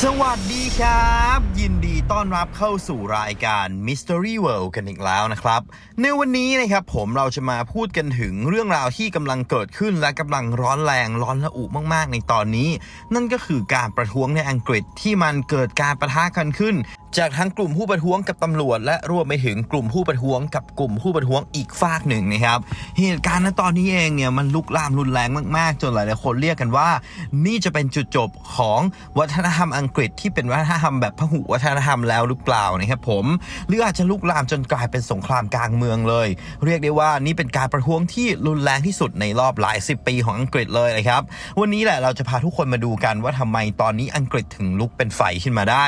สวัสดีครับ ยินดีต้อนรับเข้าสู่รายการ Mystery World กันอีกแล้วนะครับ ในวันนี้นะครับผมเราจะมาพูดกันถึงเรื่องราวที่กำลังเกิดขึ้นและกำลังร้อนแรงร้อนระอุมากๆ ในตอนนี้ นั่นก็คือการประท้วงในอังกฤษที่มันเกิดการประทะกันขึ้น จากทั้งกลุ่มผู้ประท้วงกับตำรวจ และรวมไปถึงกลุ่มผู้ประท้วงกับกลุ่มผู้ประท้วงอีกฝากหนึ่งนะครับ เหตุการณ์ณตอนนี้เองเนี่ยมันลุกลามรุนแรงมากๆ จนหลายๆคนเรียกกันว่า นี่จะเป็นจุดจบของวัฒนธรรมอังกฤษที่เป็นวัฒนธรรมแบบพหุวัฒนธรรมแล้วหรือเปล่านะครับผมหรืออาจจะลุกลามจนกลายเป็นสงครามกลางเมืองเลย เรียกได้ว่านี่เป็นการประท้วงที่รุนแรงที่สุดในรอบหลายสิบปีของอังกฤษเลยนะครับวันนี้แหละเราจะพาทุกคนมาดูกันว่าทำไมตอนนี้อังกฤษถึงลุกเป็นไฟขึ้นมาได้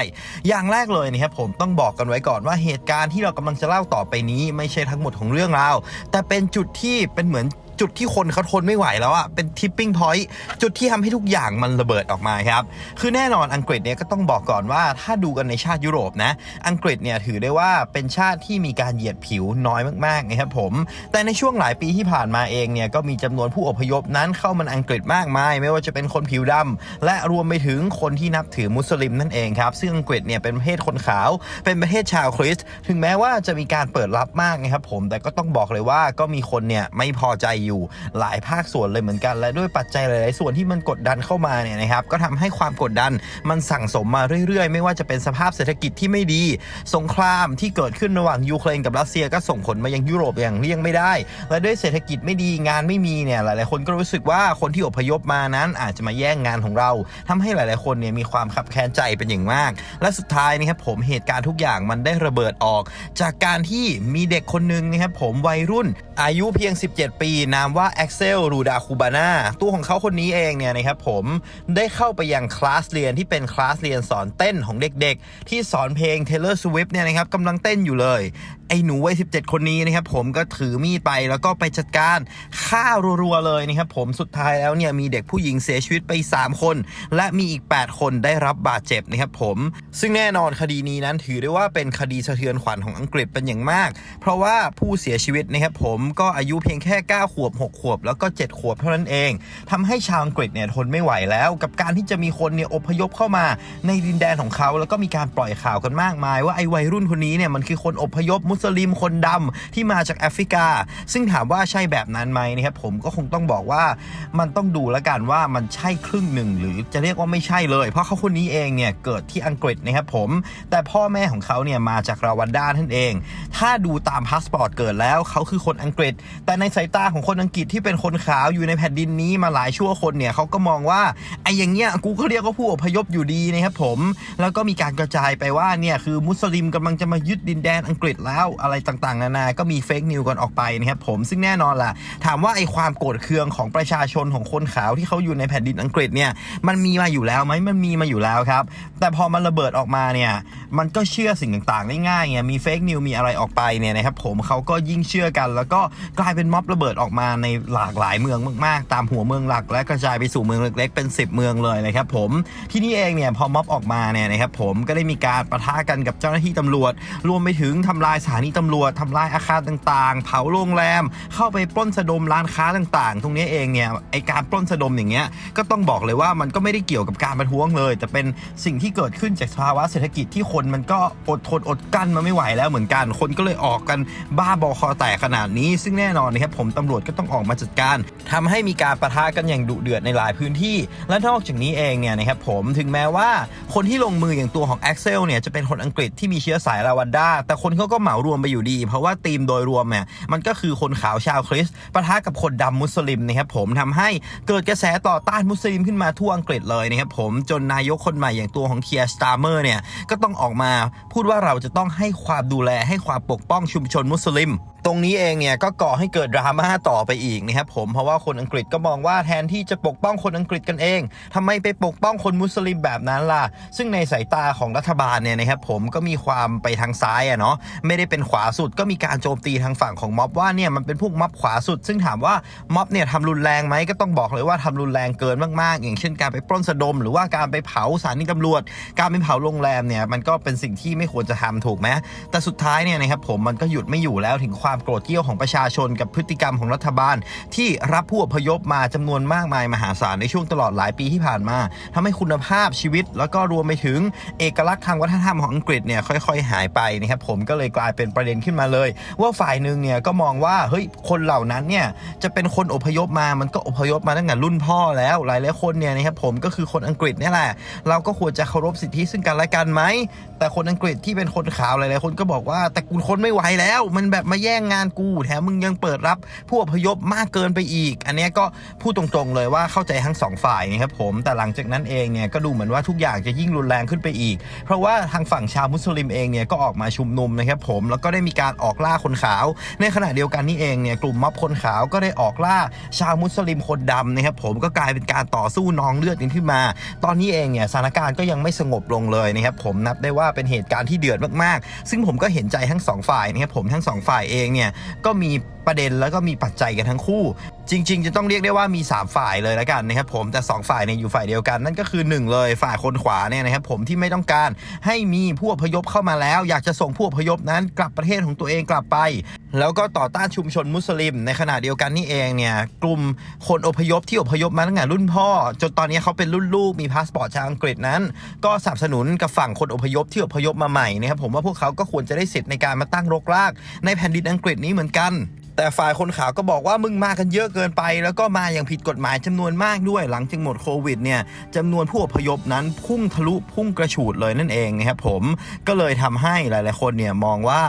อย่างแรกเลยนะครับผมต้องบอกกันไว้ก่อนว่าเหตุการณ์ที่เรากำลังจะเล่าต่อไปนี้ ไม่ใช่ทั้งหมดของเรื่องราวแต่เป็นจุดที่เป็นเหมือน จุดที่คนเขาทนไม่ไหวแล้วอะเป็นทิปปิ้งพอยต์จุดที่ทำให้ทุกอย่างมันระเบิดออกมาครับ คือแน่นอนอังกฤษเนี่ยก็ต้องบอกก่อนว่าถ้าดูกันในชาติยุโรปนะ อังกฤษเนี่ยถือได้ว่าเป็นชาติที่มีการเหยียดผิวน้อยมากๆนะครับผม แต่ในช่วงหลายปีที่ผ่านมาเองเนี่ยก็มีจำนวนผู้อพยพนั้นเข้ามาอังกฤษมากมาย ไม่ว่าจะเป็นคนผิวดำและรวมไปถึงคนที่นับถือมุสลิมนั่นเองครับซึ่งอังกฤษเนี่ยเป็นประเทศคนขาว เป็นประเทศชาวคริสต์ถึงแม้ว่าจะมีการเปิดรับมากนะครับผมแต่ก็ต้องบอกเลยว่าก็มีคนเนี่ยไม่พอใจอยู่หลายภาคส่วนเลยเหมือนกัน และด้วยปัจจัยหลาย ๆ ส่วนที่มันกดดันเข้ามาเนี่ยนะครับก็ทำให้ความกดดันมันสั่งสมมาเรื่อย ๆ ไม่ว่าจะเป็นสภาพเศรษฐกิจที่ไม่ดี สงครามที่เกิดขึ้นระหว่างยูเครนกับรัสเซียก็ส่งผลมายังยุโรปอย่างเลี่ยงไม่ได้ และด้วยเศรษฐกิจไม่ดีงานไม่มีเนี่ยหลาย ๆ คนก็รู้สึกว่าคนที่อพยพมานั้นอาจจะมาแย่งงานของเราทำให้หลาย ๆ คนเนี่ยมีความขับแค้นใจเป็นอย่างมาก และสุดท้ายนะครับผมเหตุการณ์ทุกอย่างมันได้ระเบิดออก จากการที่มีเด็กคนหนึ่งนะครับผมวัยรุ่นอายุเพียง 17 ปีนามว่าแอ็กเซลรูดาคูบาน่าตัวของเขาคนนี้เองเนี่ยนะครับผมได้เข้าไปยังคลาสเรียนที่เป็นคลาสเรียนสอนเต้นของเด็กๆ ที่สอนเพลง Taylor Swift เนี่ยนะครับกำลังเต้นอยู่เลย อ้หนูวัย17 คนนี้นะครับผมก็ถือมีดไปแล้วก็ไปจัดการฆ่ารัวๆเลยนะครับผมสุดท้ายแล้วเนี่ยมีเด็กผู้หญิงเสียชีวิตไป 3 คน และมีอีก 8 คนได้รับบาดเจ็บนะครับผมซึ่งแน่นอนคดีนี้นั้นถือได้ว่าเป็นคดีสะเทือนขวัญของอังกฤษเป็นอย่างมาก เพราะว่าผู้เสียชีวิตนะครับผมก็อายุเพียงแค่ 9 ขวบ 6 ขวบ แล้วก็ 7 ขวบเท่านั้นเองทำให้ชาวอังกฤษเนี่ยทนไม่ไหวแล้ว กับการที่จะมีคนเนี่ยอพยพเข้ามาในดินแดนของเขา แล้วก็มีการปล่อยข่าวกันมากมาย ว่าไอ้วัยรุ่นคนนี้เนี่ยมันคือคนอพยพมุสลิมคนดำที่มาจากแอฟริกา ซึ่งถามว่าใช่แบบนั้นไหมนะครับผมก็คงต้องบอกว่ามันต้องดูแล้วกันว่ามันใช่ครึ่งหนึ่งหรือจะเรียกว่าไม่ใช่เลย เพราะเขาคนนี้เองเนี่ยเกิดที่อังกฤษนะครับผม แต่พ่อแม่ของเขาเนี่ยมาจากราวันดานั่นเอง ถ้าดูตามพาสปอร์ตเกิดแล้วเขาคือคนอังกฤษ แต่ในสายตาของคนอังกฤษที่เป็นคนขาวอยู่ในแผ่นดินนี้มาหลายชั่วคนเนี่ยเขาก็มองว่าไอ้อย่างเงี้ยกูก็เรียกว่าผู้อพยพอยู่ดีนะครับผม แล้วก็มีการกระจายไปว่าเนี่ยคือมุสลิมกำลังจะมายึดดินแดนอังกฤษแล้วอะไรต่างๆ นานา ก็มีเฟกนิวกันออกไปนะครับผมซึ่งแน่นอนล่ะ ถามว่าไอ้ความโกรธเคืองของประชาชนของคนขาวที่เขาอยู่ในแผ่นดินอังกฤษเนี่ยมันมีมาอยู่แล้วไหมมันมีมาอยู่แล้วครับ แต่พอมันระเบิดออกมาเนี่ยมันก็เชื่อสิ่งต่างๆได้ง่ายไงมีเฟกนิวมีอะไรออกไปเนี่ยนะครับผมเขาก็ยิ่งเชื่อกัน แล้วก็กลายเป็นม็อบระเบิดออกมาในหลากหลายเมืองมากๆ ตามหัวเมืองหลัก และกระจายไปสู่เมืองเล็กๆเป็น 10 เมืองเลยนะครับผมที่นี่เองเนี่ยพอม็อบออกมาเนี่ยนะครับผมก็ได้มีการประทะกันกับเจ้าหน้าที่ตำรวจ รวมไปถึงทำลายสถานีตำรวจทำลายอาคารต่างๆ เผาโรงแรม เข้าไปปล้นสะดมร้านค้าต่างๆ ตรงนี้เองเนี่ยไอการปล้นสะดมอย่างเงี้ยก็ต้องบอกเลยว่ามันก็ไม่ได้เกี่ยวกับการประท้วงเลย แต่เป็นสิ่งที่เกิดขึ้นจากภาวะเศรษฐกิจที่คนมันก็อดทนอดกั้นมาไม่ไหวแล้วเหมือนกัน คนก็เลยออกกันบ้าบอคอแตกขนาดนี้ ซึ่งแน่นอนนะครับผมตำรวจก็ต้องออกมาจัดการทำให้มีการประทะกันอย่างดุเดือดในหลายพื้นที่ และนอกจากนี้เองเนี่ยนะครับผมถึงแม้ว่าคนที่ลงมืออย่างตัวของแอ็กเซลเนี่ยจะเป็นคนอังกฤษที่มีเชื้อสายลาวันดาแต่คนเขาก็เหมารวมไปอยู่ดี เพราะว่าธีมโดยรวมเนี่ยมันก็คือคนขาวชาวคริสต์ปะทะกับคนดำมุสลิมนะครับผมทำให้เกิดกระแสต่อต้านมุสลิมขึ้นมาทั่วอังกฤษเลยนะครับผมจนนายกคนใหม่อย่างตัวของเคียร์สตาร์เมอร์เนี่ยก็ต้องออกมาพูดว่าเราจะต้องให้ความดูแลให้ความปกป้องชุมชนมุสลิม ตรงนี้เองเนี่ยก็ก่อให้เกิดดราม่าต่อไปอีกนะครับผมเพราะว่าคนอังกฤษก็มองว่าแทนที่จะปกป้องคนอังกฤษกันเองทำไมไปปกป้องคนมุสลิมแบบนั้นล่ะ ซึ่งในสายตาของรัฐบาลเนี่ยนะครับผมก็มีความไปทางซ้ายอะเนาะไม่ได้เป็นขวาสุดก็มีการโจมตีทางฝั่งของม็อบว่าเนี่ยมันเป็นพวกม็อบขวาสุด ซึ่งถามว่าม็อบเนี่ยทำรุนแรงไหมก็ต้องบอกเลยว่าทำรุนแรงเกินมากๆ อย่างเช่นการไปปล้นสะดม หรือว่าการไปเผาสถานีตำรวจ การไปเผาโรงแรมเนี่ยมันก็เป็นสิ่งที่ไม่ควรจะทำถูกไหมแต่สุดท้ายเนี่ยนะครับผมมันก็หยุดไม่อยู่แล้วถึงความความโกรธเกรี้ยวของประชาชนกับพฤติกรรมของรัฐบาล ที่รับผู้อพยพมาจำนวนมากมายมหาศาลในช่วงตลอดหลายปีที่ผ่านมาทำให้คุณภาพชีวิต แล้วก็รวมไปถึงเอกลักษณ์ทางวัฒนธรรมของอังกฤษเนี่ยค่อย ๆ หายไปนะครับผมก็เลยกลายเป็นประเด็นขึ้นมาเลย ว่าฝ่ายหนึ่งเนี่ยก็มองว่าเฮ้ยคนเหล่านั้นเนี่ยจะเป็นคนอพยพมามันก็อพยพมาตั้งแต่รุ่นพ่อแล้วหลายหลายคนเนี่ยนะครับผมก็คือคนอังกฤษนี่แหละเราก็ควรจะเคารพสิทธิซึ่งกันและกันไหมแต่คนอังกฤษที่เป็นคนขาวหลายๆคนก็บอกว่าแต่กูคนไม่ไหวแล้ว มันแบบมาแย่งงานกู แถมมึงยังเปิดรับผู้อพยพมากเกินไปอีก อันนี้ก็พูดตรงๆเลยว่าเข้าใจทั้งสองฝ่ายนะครับผมแต่หลังจากนั้นเองเนี่ยก็ดูเหมือนว่าทุกอย่างจะยิ่งรุนแรงขึ้นไปอีก เพราะว่าทางฝั่งชาวมุสลิมเองเนี่ยก็ออกมาชุมนุมนะครับผมแล้วก็ได้มีการออกล่าคนขาว ในขณะเดียวกันนี่เองเนี่ยกลุ่มม็อบคนขาวก็ได้ออกล่าชาวมุสลิมคนดำนะครับผมก็กลายเป็นการต่อสู้นองเลือดกันขึ้นมา ตอนนี้เองเนี่ยสถานการณ์ก็ยังไม่สงบลงเลยนะครับผมนับได้ว่าเป็นเหตุการณ์ที่เดือดมากๆ ซึ่งผมก็เห็นใจทั้งสองฝ่ายนะครับผมทั้งสองฝ่ายเองเนี่ยก็มี ประเด็นแล้วก็มีปัจจัยกันทั้งคู่ จริง ๆ จะต้องเรียกได้ว่ามี 3 ฝ่ายเลยแล้วกันนะครับผมแต่ 2 ฝ่ายเนี่ยอยู่ฝ่ายเดียวกัน นั่นก็คือ 1 เลยฝ่ายคนขวาเนี่ยนะครับผมที่ไม่ต้องการให้มีผู้อพยพเข้ามาแล้ว อยากจะส่งผู้อพยพนั้นกลับประเทศของตัวเองกลับไป แล้วก็ต่อต้านชุมชนมุสลิม ในขณะเดียวกันนี่เองเนี่ยกลุ่มคนอพยพที่อพยพมาตั้งแต่รุ่นพ่อ จนตอนนี้เขาเป็นรุ่นลูกมีพาสปอร์ตชาวอังกฤษนั้น ก็สนับสนุนกับฝั่งคนอพยพที่อพยพมาใหม่นะครับผมว่าพวกเขาก็ควรจะได้สิทธิ์ในการมาตั้งรกราก ในแผ่นดินอังกฤษนี้เหมือนกันแต่ฝ่ายคนขาวก็บอกว่ามึงมากันเยอะเกินไป แล้วก็มาอย่างผิดกฎหมายจำนวนมากด้วยหลังจากหมดโควิดเนี่ยจำนวนผู้อพยพนั้นพุ่งทะลุพุ่งกระฉูดเลยนั่นเองนะครับผมก็เลยทำให้หลาย ๆ คนเนี่ยมองว่า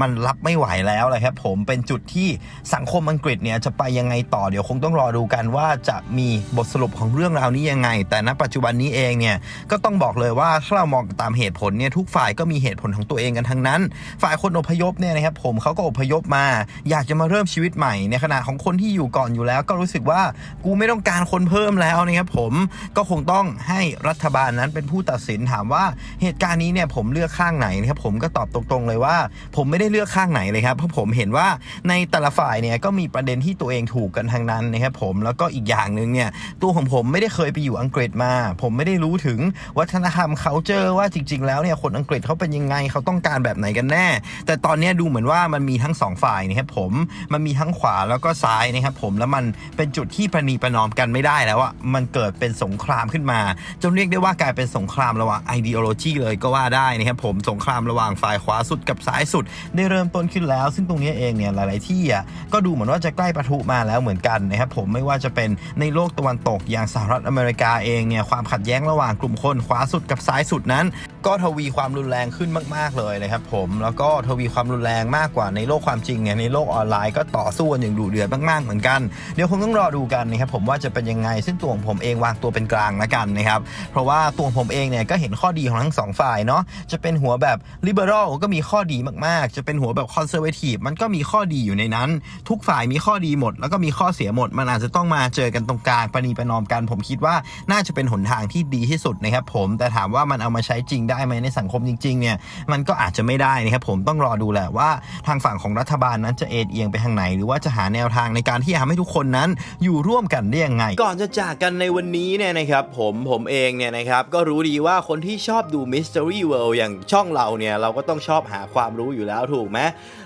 มันรับไม่ไหวแล้วแหละครับผมเป็นจุดที่สังคมอังกฤษเนี่ยจะไปยังไงต่อเดี๋ยวคงต้องรอดูกันว่าจะมีบทสรุปของเรื่องราวนี้ยังไง แต่ณปัจจุบันนี้เองเนี่ยก็ต้องบอกเลยว่าถ้าเรามองตามเหตุผลเนี่ยทุกฝ่ายก็มีเหตุผลของตัวเองกันทั้งนั้น ฝ่ายคนอพยพเนี่ยนะครับผมเขาก็อพยพมาอยากจะมาเริ่มชีวิตใหม่ในขณะของคนที่อยู่ก่อนอยู่แล้ว ก็รู้สึกว่ากูไม่ต้องการคนเพิ่มแล้วนะครับผมก็คงต้องให้รัฐบาลนั้นเป็นผู้ตัดสินถามว่าเหตุการณ์นี้เนี่ยผมเลือกข้างไหนนะครับผมก็ตอบตรงๆเลยว่า ผมไม่ได้เลือกข้างไหนเลยครับเพราะผมเห็นว่าในแต่ละฝ่ายเนี่ยก็มีประเด็นที่ตัวเองถูกกันทางนั้นนะครับผมแล้วก็อีกอย่างหนึ่งเนี่ยตัวของผมไม่ได้เคยไปอยู่อังกฤษมา ผมไม่ได้รู้ถึงวัฒนธรรม culture ว่าจริง ๆ แล้วเนี่ยคนอังกฤษเขาเป็นยังไงเขาต้องการแบบไหนกันแน่ แต่ตอนนี้ดูเหมือนว่ามันมีทั้งสองฝ่ายนะครับผมมันมีทั้งขวาแล้วก็ซ้ายนะครับผมแล้วมันเป็นจุดที่ประนีประนอมกันไม่ได้แล้วอะมันเกิดเป็นสงครามขึ้นมา จนเรียกได้ว่ากลายเป็นสงครามระหว่าง ideology เลยก็ว่าได้นะครับผมสงครามระหว่างฝ่ายขวาสุดกับซ้ายสุด ได้เริ่มต้นขึ้นแล้ว ซึ่งตรงนี้เองเนี่ยหลาย ๆ ที่อะก็ดูเหมือนว่าจะใกล้ประทุมาแล้วเหมือนกันนะครับผมไม่ว่าจะเป็นในโลกตะวันตกอย่างสหรัฐอเมริกาเองเนี่ยความขัดแย้งระหว่างกลุ่มคนขวาสุดกับซ้ายสุดนั้น ก็ทวีความรุนแรงขึ้นมาก ๆ เลยนะครับผมแล้วก็ทวีความรุนแรงมากกว่าในโลกความจริงเนี่ยในโลกออนไลน์ก็ต่อสู้กันอย่างดุเดือดมากๆเหมือนกันเดี๋ยวคงต้องรอดูกันนะครับผมว่าจะเป็นยังไงซึ่งตัวของผมเองวางตัวเป็นกลางละกันนะครับเพราะว่าตัวงผมเองเนี่ยก็เห็นข้อดีของทั้งสองฝ่ายเนาะจะเป็นหัวแบบ liberal ก็มีข้อดีมากๆ จะเป็นหัวแบบ conservative มันก็มีข้อดีอยู่ในนั้น ทุกฝ่ายมีข้อดีหมด แล้วก็มีข้อเสียหมด มันอาจจะต้องมาเจอกันตรงกลางประนีประนอมกัน ผมคิดว่าน่าจะเป็นหนทางที่ดีที่สุดนะครับผมแต่ถามว่ามันเอามาใช้จริงได้ไหมในสังคมจริงๆเนี่ยมันก็อาจจะไม่ได้นะครับผมต้องรอดูแหละว่าทางฝั่งของรัฐบาลนั้นจะเอ็นเอียงไปทางไหน หรือว่าจะหาแนวทางในการที่จะทำให้ทุกคนนั้นอยู่ร่วมกันได้ยังไง ก่อนจะจากกันในวันนี้เนี่ยนะครับผมผมเองเนี่ยนะครับก็รู้ดีว่าคนที่ชอบดู Mystery World อย่างช่องเราเนี่ยเราก็ต้องชอบหาความรู้อยู่แล้วถูกไหม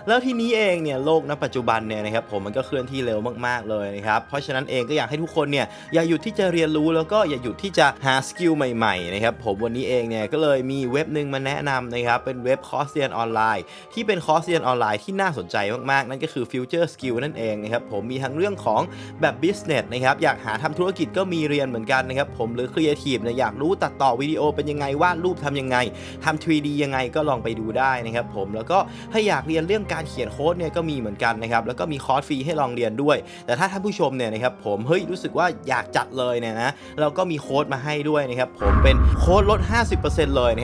แล้วทีนี้เองเนี่ยโลกณปัจจุบันเนี่ยนะครับผมมันก็เคลื่อนที่เร็วมากๆเลยนะครับเพราะฉะนั้นเองก็อยากให้ทุกคนเนี่ยอย่าหยุดที่จะเรียนรู้แล้วก็อย่าหยุดที่จะหาสกิลใหม่ๆนะครับผมวันนี้เองเนี่ยก็เลยมีีเว็บหนึ่งมาแนะนำนะครับ เป็นเว็บคอร์สเรียนออนไลน์ ที่เป็นคอร์สเรียนออนไลน์ที่น่าสนใจมากๆ นั่นก็คือ Future Skill นั่นเองนะครับ ผมมีทั้งเรื่องของแบบ business นะครับ อยากหาทำธุรกิจก็มีเรียนเหมือนกันนะครับ ผมหรือ Creative เนี่ยอยากรู้ตัดต่อวิดีโอเป็นยังไง วาดรูปทำยังไงทำ 3D ยังไงก็ลองไปดูได้นะครับผม แล้วก็ถ้าอยากเรียนเรื่องการเขียนโค้ดเนี่ยก็มีเหมือนกันนะครับ แล้วก็มีคอร์สฟรีให้ลองเรียนด้วย แต่ถ้าท่านผู้ชมเนี่ยนะครับผม เฮ้ย รู้สึกว่าอยากจัดเลยเนี่ยนะ เราก็มีโค้ดมาให้ด้วยนะครับ ผม เป็นโค้ดลด 50%เลยนะครับ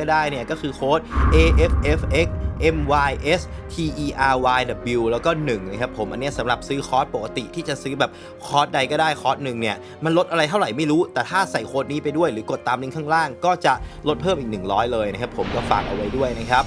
ก็ได้เนี่ยก็คือโค้ด AFFX MYS TERYW แล้วก็ 1 นะครับผม อันนี้สำหรับซื้อคอร์สปกติที่จะซื้อแบบคอร์สใดก็ได้คอร์สหนึ่งเนี่ย มันลดอะไรเท่าไหร่ไม่รู้ แต่ถ้าใส่โค้ดนี้ไปด้วยหรือ กดตามลิงก์ข้างล่าง ก็จะลดเพิ่มอีก 100 เลยนะครับผมก็ฝากเอาไว้ด้วยนะครับ